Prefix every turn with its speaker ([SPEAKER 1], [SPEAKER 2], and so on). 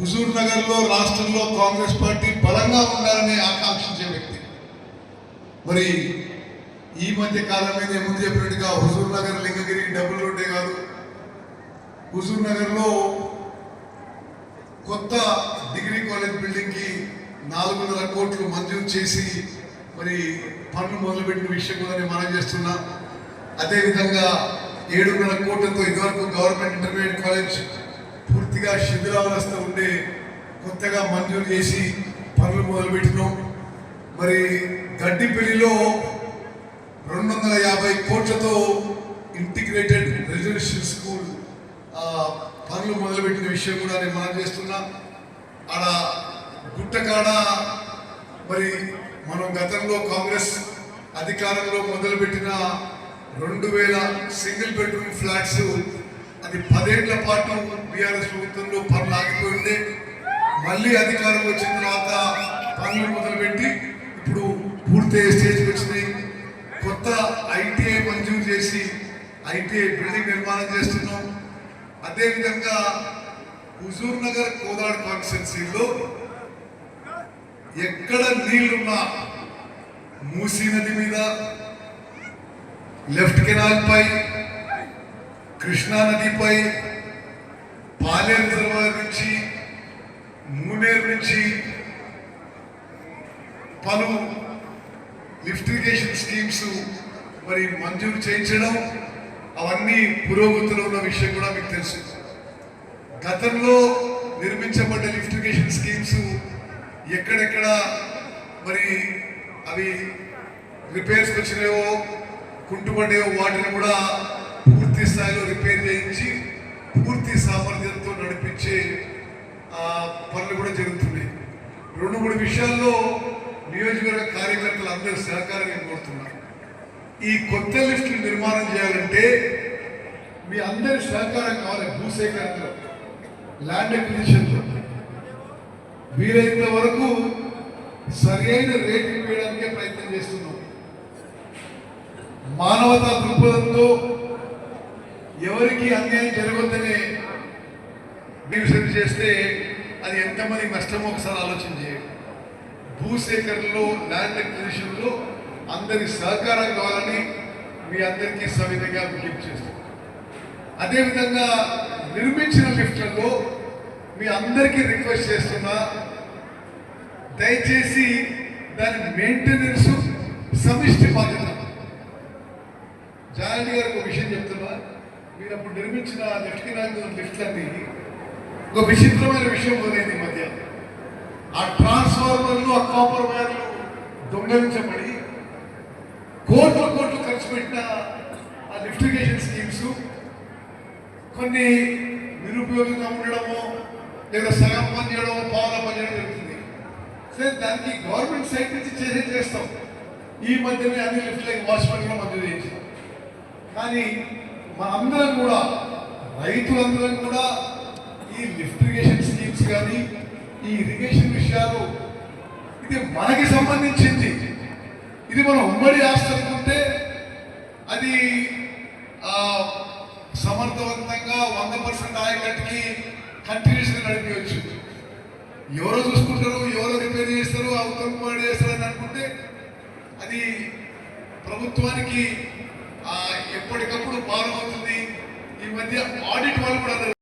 [SPEAKER 1] హుజూర్ నగర్లో రాష్ట్రంలో కాంగ్రెస్ పార్టీ బలంగా ఉండాలని ఆకాంక్షించే వ్యక్తి. మరి ఈ మధ్య కాలమైన ముందు చెప్పినట్టుగా హుజూర్ నగర్ లింగగిరి డబుల్ రోడ్డే కాదు. హుజూర్ నగర్లో కొత్త డిగ్రీ కాలేజ్ బిల్డింగ్కి నాలుగున్నర కోట్లు మంజూరు చేసి మరి పనులు మొదలుపెట్టిన విషయం కూడా నేను మనం చేస్తున్నా. అదేవిధంగా ఏడున్నర కోట్లతో ఇదివరకు గవర్నమెంట్ ఇంటర్మీడియట్ కాలేజ్ పూర్తిగా శిథిలావస్థ ఉండే కొత్తగా మంజూరు చేసి పనులు మొదలుపెట్టినాం. మరి గడ్డిపల్లిలో రెండు వందల యాభై కోట్లతో ఇంటిగ్రేటెడ్ రెసిడెన్షియల్ స్కూల్ ఆ, పనులు మొదలుపెట్టిన విషయం కూడా నేను మనం చేస్తున్నా. ఆడ గుట్టకాడ మరి మనం గతంలో కాంగ్రెస్ అధికారంలో మొదలుపెట్టిన రెండు వేల సింగిల్ బెడ్రూమ్ ఫ్లాట్స్ అది పదేళ్ళ పాటు బీఆర్ఎస్ ప్రభుత్వంలో పనులు ఆగిపోయి ఉండే మళ్ళీ అధికారం వచ్చిన తర్వాత పనులు మొదలుపెట్టి ఇప్పుడు పూర్తయ్యే స్టేజ్కి వచ్చినాయి. కొత్త ఐటీఐ మంజూరు చేసి ఐటీఐ బిల్డింగ్ నిర్మాణం చేస్తున్నాం. అదేవిధంగా హుజూర్ నగర్ కోదాడ్ కాన్స్టిట్యున్సీలో ఎక్కడ నీళ్ళున్నా మూసీ నది మీద లెఫ్ట్ కెనాల్ పై కృష్ణా నదిపై పాలేరు రిజర్వాయర్ నుంచి మూనేరు నుంచి పలు లిఫ్ట్ ఇరిగేషన్ స్కీమ్స్ మరి మంజూరు చేయించడం అవన్నీ పురోగతిలో ఉన్న విషయం కూడా మీకు తెలుసు. గతంలో నిర్మించబడ్డ లిఫ్ట్ ఇరిగేషన్ స్కీమ్స్ ఎక్కడెక్కడ మరి అవి రిపేర్స్ వచ్చినాయో కుంటుపడేవో వాటిని కూడా పూర్తి స్థాయిలో రిపేర్ చేయించి పూర్తి సామర్థ్యంతో నడిపించే పనులు కూడా జరుగుతున్నాయి. రెండు మూడు విషయాల్లో నియోజకవర్గ కార్యకర్తలు అందరూ సహకారం కోరుతున్నారు. ఈ కొత్త లిఫ్ట్ నిర్మాణం చేయాలంటే మీ అందరి సహకారం కావాలి భూసేకరణలో. ల్యాండ్ అక్విజిషన్లో వీలైనంత వరకు సరైన రేటు వేయడానికే ప్రయత్నం చేస్తున్నాం. మానవతా దృక్పథంతో ఎవరికి అన్యాయం జరగొద్దనే డివిజన్ చేస్తే అది ఎంతమంది నష్టమో ఒకసారి ఆలోచన చేయండి. భూసేకరణలో ల్యాండ్ అక్విజిషన్లో అందరి సహకారం కావాలని మీ అందరికీ సవిధంగా విజ్ఞప్తి చేస్తాం. అదేవిధంగా నిర్మించిన లిఫ్ట్లలో మీ అందరికీ రిక్వెస్ట్ చేస్తున్నా దయచేసి దాని మెయింటెనెన్స్ సమిష్టి బాధ్యత. జాయింట్ గారు ఒక విషయం చెప్తున్నా మీరు అప్పుడు నిర్మించిన లిఫ్ట్ కింద లిఫ్ట్లన్నీ ఒక విచిత్రమైన విషయం మొదలైంది ఈ మధ్య. ఆ ట్రాన్స్ఫార్మర్లు ఆ కాపర్ వైర్లు దొంగలించబడి కోట్ల కోట్లు ఖర్చు పెట్టిన ఆ లిఫ్టిగేషన్ స్కీమ్స్ కొన్ని నిరుపయోగంగా ఉండడమో లేదా సగం పని చేయడమో పావుల పని చేయడం జరుగుతుంది. సరే దానికి గవర్నమెంట్ సైడ్ నుంచి చేసే చేస్తాం. ఈ మధ్యనే అన్ని లిఫ్ట్లకి వాచ్మెన్ కూడా మంజూరు చేయించాం. కానీ మన అందరం కూడా రైతులందరం కూడా ఈ లిఫ్ట్ ఇరిగేషన్ స్కీమ్స్ కానీ ఈ ఇరిగేషన్ విషయాలు ఇది మనకి సంబంధించింది. ఇది మనం ఉమ్మడి ఆస్తి అనుకుంటే అది సమర్థవంతంగా వంద పర్సెంట్ ఆయకట్టుకి కంటిన్యూస్గా నడిపించవచ్చు. ఎవరో చూసుకుంటారు ఎవరో రిపేర్ చేస్తారు అవతల చేస్తారు అని అనుకుంటే అది ప్రభుత్వానికి ఎప్పటికప్పుడు భారం అవుతుంది ఈ మధ్య ఆడిట్ వాళ్ళు కూడా